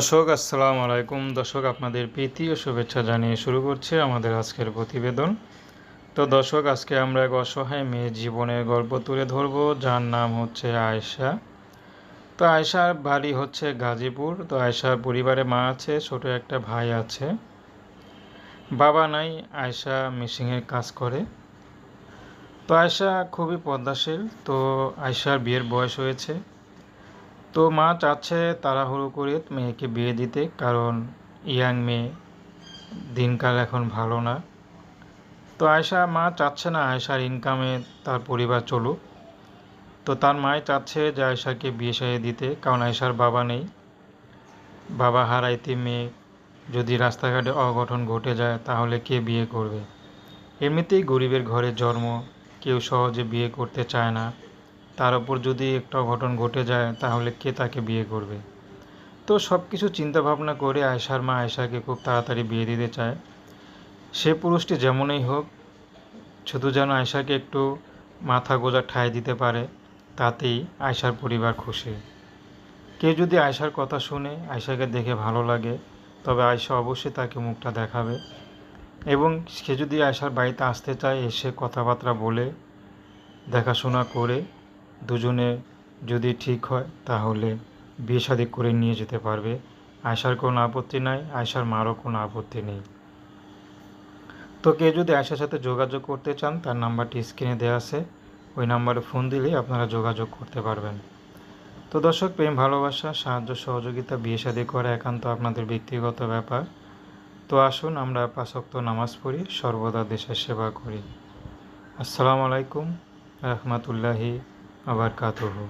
দর্শক, আসসালামু আলাইকুম। দর্শক, আপনাদের প্রীতি ও শুভেচ্ছা জানিয়ে শুরু করছে আমাদের আজকের প্রতিবেদন। তো দর্শক, আজকে আমরা এক অসহায় মেয়ের জীবনের গল্প তুলে ধরবো, যার নাম হচ্ছে আয়েশা। তো আয়েশার বাড়ি হচ্ছে গাজীপুর। তো আয়েশার পরিবারে মা আছে, ছোট একটা ভাই আছে। বাবা নাই, আয়েশা মেশিনের কাজ করে। তো আয়েশা খুবই পদ্মাশীল। তো আয়েশার বিয়ের বয়স হয়েছে। তো মা চাচ্ছে তাড়াহুড়ো করে মেয়েকে বিয়ে দিতে, কারণ ইয়াং মেয়ে দিনকাল এখন ভালো না। তো আয়সা মা চাচ্ছে না আয়সার ইনকামে তার পরিবার চলুক। তো তার মাই চাচ্ছে যে আয়সাকে বিয়ে সারিয়ে দিতে, কারণ আয়সার বাবা নেই। বাবা হারাইতে মেয়ে যদি রাস্তাঘাটে অঘটন ঘটে যায়, তাহলে কে বিয়ে করবে? এমনিতেই গরিবের ঘরে জন্ম, কেউ সহজে বিয়ে করতে চায় না। তার ওপর যদি একটা অঘটন ঘটে যায়, তাহলে কে তাকে বিয়ে করবে? তো সব কিছু চিন্তাভাবনা করে আয়সার মা আয়সাকে খুব তাড়াতাড়ি বিয়ে দিতে চায়। সে পুরুষটি যেমনই হোক, শুধু যেন আয়সাকে একটু মাথা গোজা ঠাঁই দিতে পারে, তাতেই আয়সার পরিবার খুশি। কেউ যদি আয়সার কথা শুনে আয়সাকে দেখে ভালো লাগে, তবে আয়সা অবশ্যই তাকে মুখটা দেখাবে। এবং সে যদি আয়সার বাড়িতে আসতে চায়, এসে কথাবার্তা বলে, দেখাশোনা করে দুজনে যদি ঠিক হয়, তাহলে বিয়ে শাদি করে নিয়ে যেতে পারবে। আয়সার কোনো আপত্তি নাই আয়সার মারও কোনো আপত্তি নেই। তো কেউ যদি আয়সার সাথে যোগাযোগ করতে চান, তার নাম্বারটি স্ক্রিনে দেওয়া আছে। ওই নাম্বারে ফোন দিলেই আপনারা যোগাযোগ করতে পারবেন। তো দর্শক, প্রেম, ভালোবাসা, সাহায্য, সহযোগিতা, বিয়ে শাদি করা একান্ত আপনাদের ব্যক্তিগত ব্যাপার। তো আসুন আমরা পাশক্ত নামাজ পড়ি, সর্বদা দেশের সেবা করি। আসসালামু আলাইকুম, রহমতুল্লাহি আবার কাতুহু